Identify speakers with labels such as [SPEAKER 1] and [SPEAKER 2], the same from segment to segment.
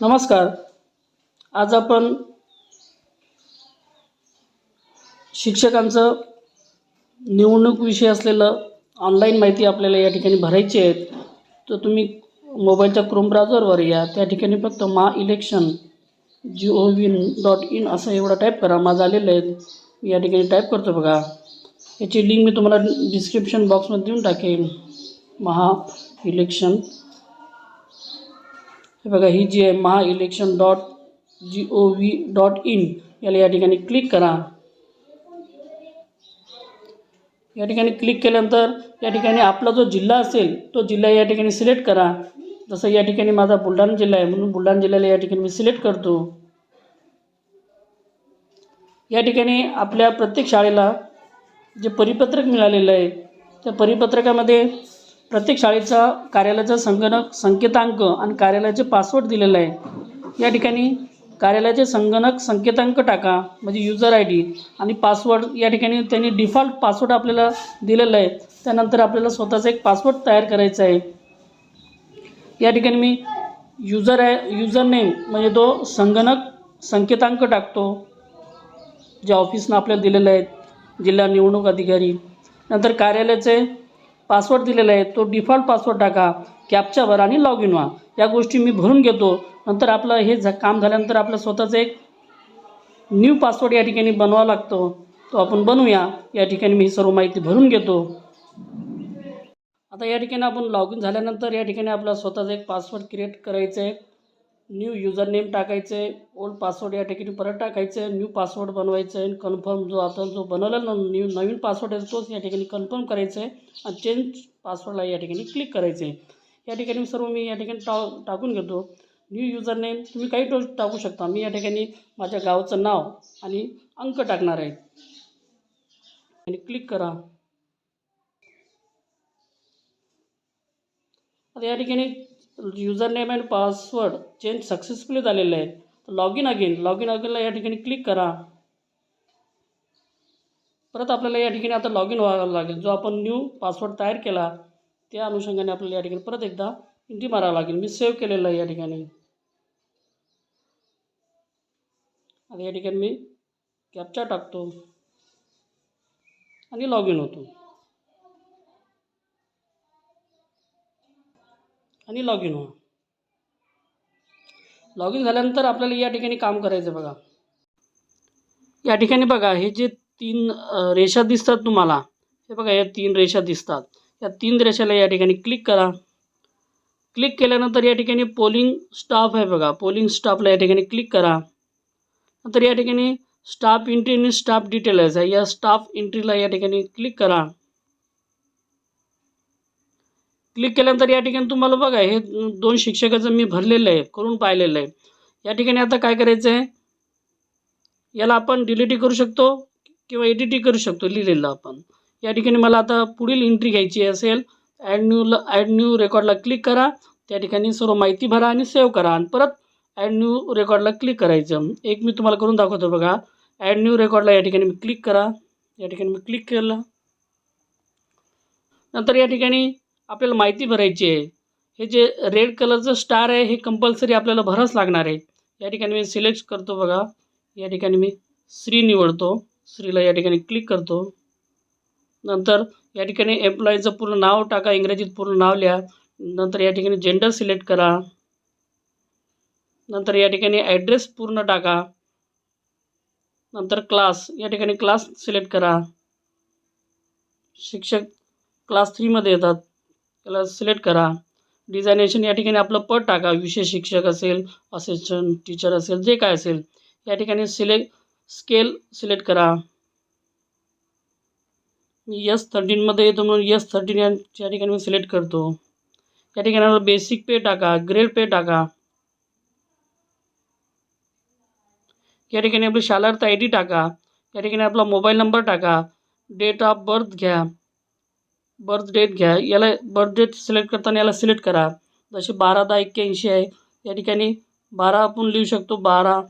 [SPEAKER 1] नमस्कार. आज आपण शिक्षकांचं निवडणूक विषय असलेलं ऑनलाईन माहिती आपल्याला या ठिकाणी भरायची आहे. तर तुम्ही मोबाईलच्या क्रोम ब्राउझरवर या. त्या ठिकाणी फक्त मा election G O V dot in असं एवढं टाईप करा. माझं आलेलं आहे. मी या ठिकाणी टाईप करतो बघा. याची लिंक मी तुम्हाला डिस्क्रिप्शन बॉक्समध्ये देऊन टाकेन. महा इलेक्शन हे बघा ही जी आहे Maha election dot G O V dot in याला या ठिकाणी क्लिक करा. या ठिकाणी क्लिक केल्यानंतर या ठिकाणी आपला जो जिल्हा असेल तो जिल्हा या ठिकाणी सिलेक्ट करा. जसं या ठिकाणी माझा बुलढाणा जिल्हा आहे म्हणून बुलढाणा जिल्ह्याला या ठिकाणी मी सिलेक्ट करतो. या ठिकाणी आपल्या प्रत्येक शाळेला जे परिपत्रक मिळालेलं आहे त्या परिपत्रकामध्ये प्रत्येक शाळेचा कार्यालयाचा संगणक संकेतांक आणि कार्यालयाचे पासवर्ड दिलेला आहे. या ठिकाणी कार्यालयाचे संगणक संकेतांक टाका म्हणजे युजर आय डी आणि पासवर्ड या ठिकाणी त्यांनी डिफॉल्ट पासवर्ड आपल्याला दिलेला आहे. त्यानंतर आपल्याला स्वतःचा एक पासवर्ड तयार करायचा आहे. या ठिकाणी मी युजर आहे युजर नेम म्हणजे तो संगणक संकेतांक टाकतो जे ऑफिसनं आपल्याला दिलेलं आहे जिल्हा निवडणूक अधिकारी. नंतर कार्यालयाचे पासवर्ड दिलेला आहे तो डिफॉल्ट पासवर्ड टाका कॅपच्यावर आणि लॉग इन व्हा या गोष्टी मी भरून घेतो. नंतर आपलं हे झ काम झाल्यानंतर आपलं स्वतःचं एक न्यू पासवर्ड या ठिकाणी बनवावा लागतो. तो आपण बनवूया. या ठिकाणी मी सर्व माहिती भरून घेतो. आता या ठिकाणी आपण लॉग इन झाल्यानंतर या ठिकाणी आपला स्वतःचा एक पासवर्ड क्रिएट करायचं आहे न्यू युजर नेम टाकायचं आहे ओल्ड पासवर्ड या ठिकाणी परत टाकायचं आहे न्यू पासवर्ड बनवायचं आहे कन्फर्म जो आता जो बनवलेला न्यू नवीन पासवर्ड आहे तोच या ठिकाणी कन्फर्म करायचं आहे आणि चेंज पासवर्डला या ठिकाणी क्लिक करायचं. आहे या ठिकाणी सर्व मी या ठिकाणी टा टाकून घेतो. न्यू युजर नेम तुम्ही काही टो टाकू शकता. मी या ठिकाणी माझ्या गावाचं नाव आणि अंक टाकणार आहे. आणि क्लिक करा. आता या ठिकाणी user name and password change successfully झालेलं आहे तर log in again log in अगेनला या ठिकाणी क्लिक करा. परत आपल्याला या ठिकाणी आता लॉग इन व्हावं लागेल. जो आपण न्यू पासवर्ड तयार केला त्या अनुषंगाने आपल्याला या ठिकाणी परत एकदा इंटी मारावं लागेल. मी सेव्ह केलेलं आहे या ठिकाणी. आता या ठिकाणी मी कॅप्चा टाकतो. आणि लॉग इन होतो. आणि लॉग इन व्हा लॉग इन झाल्यानंतर आपल्याला या ठिकाणी काम करायचं बघा. या ठिकाणी बघा हे जे तीन रेषा दिसतात तुम्हाला हे बघा या तीन रेषा दिसतात. या तीन रेषाला या ठिकाणी क्लिक करा. क्लिक केल्यानंतर या ठिकाणी पोलिंग स्टाफ आहे बघा. पोलिंग स्टाफला या ठिकाणी क्लिक करा. नंतर या ठिकाणी स्टाफ एंट्री आणि स्टाफ डिटेल्स आहे. या स्टाफ एंट्रीला या ठिकाणी क्लिक करा. क्लिक केल्यानंतर या ठिकाणी तुम्हाला बघा हे दोन शिक्षकाचं मी भरलेलं आहे करून पाहिलेलं आहे. या ठिकाणी आता काय करायचं आहे याला आपण डिलीटही करू शकतो किंवा एडिटही करू शकतो लिहिलेलं आपण. या ठिकाणी मला आता पुढील एंट्री घ्यायची असेल ॲड न्यूला ॲड न्यू रेकॉर्डला क्लिक करा त्या ठिकाणी सर्व माहिती भरा आणि सेव्ह करा आणि परत ॲड न्यू रेकॉर्डला क्लिक करायचं. एक मी तुम्हाला करून दाखवतो बघा. ॲड न्यू रेकॉर्डला या ठिकाणी मी क्लिक करा. या ठिकाणी मी क्लिक केलं. नंतर या ठिकाणी आपल्याला माहिती भरायची आहे. हे जे रेड कलरचं स्टार आहे हे कंपल्सरी आपल्याला भरावंच लागणार आहे. या ठिकाणी मी सिलेक्ट करतो बघा. या ठिकाणी मी श्री निवडतो. श्रीला या ठिकाणी क्लिक करतो. नंतर या ठिकाणी एम्प्लॉईचं पूर्ण नाव टाका इंग्रजीत पूर्ण नाव लिहा. नंतर या ठिकाणी जेंडर सिलेक्ट करा. नंतर या ठिकाणी ॲड्रेस पूर्ण टाका. नंतर क्लास या ठिकाणी क्लास सिलेक्ट करा. शिक्षक क्लास थ्रीमध्ये येतात. त्याला सिलेक्ट करा. डिझायनेशन या ठिकाणी आपलं पद टाका. विशेष शिक्षक असेल असिस्टंट टीचर असेल जे काय असेल या ठिकाणी सिलेक्ट स्केल सिलेक्ट करा. मी यस थर्टीनमध्ये येतो म्हणून यस थर्टीन या ठिकाणी मी सिलेक्ट करतो. या ठिकाणी आपलं बेसिक पे टाका. ग्रेड पे टाका. या ठिकाणी आपली शालार्थ आय डी टाका. या ठिकाणी आपला मोबाईल नंबर टाका. डेट ऑफ बर्थ घ्या. बर्थ डेट घ्या. याला बर्थ डेट सिलेक्ट करताना याला सिलेक्ट करा. जसे बारा दहा एक्क्याऐंशी आहे या ठिकाणी बारा आपण लिहू शकतो बारा.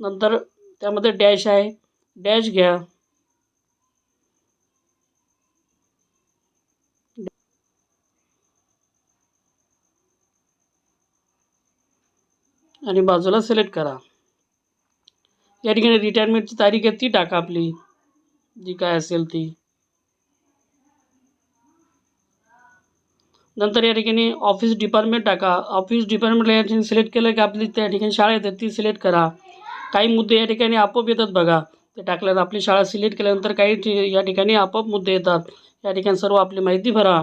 [SPEAKER 1] नंतर त्यामध्ये डॅश आहे. डॅश घ्या. आणि बाजूला सिलेक्ट करा. या ठिकाणी रिटायरमेंटची तारीख आहे ती टाका आपली. जी काय असेल ती. नंतर या ठिकाणी ऑफिस डिपार्टमेंट टाका. ऑफिस डिपार्टमेंटला या ठिकाणी सिलेक्ट केलं की आपली त्या ठिकाणी शाळा येते ती सिलेक्ट करा. काही मुद्दे या ठिकाणी आपोआप येतात बघा. ते टाकल्यावर आपली शाळा सिलेक्ट केल्यानंतर काही या ठिकाणी आपोआप मुद्दे येतात. या ठिकाणी सर्व आपली माहिती भरा.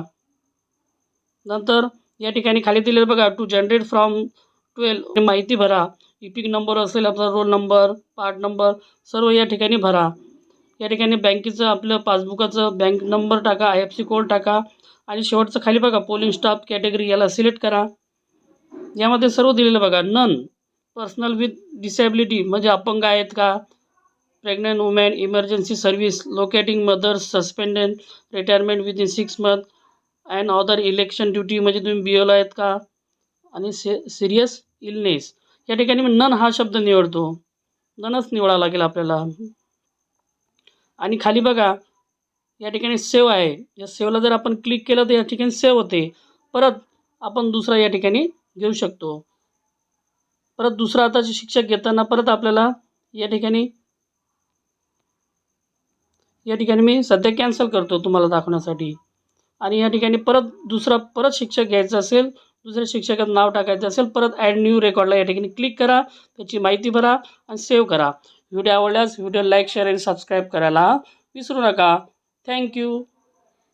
[SPEAKER 1] नंतर या ठिकाणी खाली दिलेलं बघा टू जनरेट फ्रॉम ट्वेल्व माहिती भरा. इपिक नंबर असेल आपला रोल नंबर पार्ट नंबर सर्व या ठिकाणी भरा. या ठिकाणी बँकेचं आपलं पासबुकाचं बँक नंबर टाका आय एफ सी कोड टाका. आणि शेवटचं खाली बघा पोलिंग स्टाफ कॅटेगरी याला सिलेक्ट करा. यामध्ये सर्व दिलेलं बघा नन पर्सनल विथ डिसेबिलिटी म्हणजे अपंग आहेत का? Pregnant women emergency service locating mothers suspended retirement within six month and other election duty म्हणजे तुम्ही बी एल आहेत का? आणि से सिरियस इलनेस या ठिकाणी मी नन हा शब्द निवडतो. ननच निवडावा लागेल आपल्याला. आणि खाली बघा या ठिकाणी सेव्ह आहे. या सेवला जर आपण क्लिक केलं तर या ठिकाणी सेव्ह होते. परत आपण दुसरा या ठिकाणी घेऊ शकतो. परत दुसरा आताचे शिक्षक घेताना परत आपल्याला या ठिकाणी या ठिकाणी मी सध्या कॅन्सल करतो तुम्हाला दाखवण्यासाठी. आणि या ठिकाणी परत दुसरा परत शिक्षक घ्यायचा असेल दुसऱ्या शिक्षकात नाव टाकायचं असेल परत ॲड न्यू रेकॉर्डला या ठिकाणी क्लिक करा त्याची माहिती भरा आणि सेव्ह करा. व्हिडिओ आवडल्यास व्हिडिओ लाईक शेअर आणि सबस्क्राईब करायला विसरू नका. Thank you.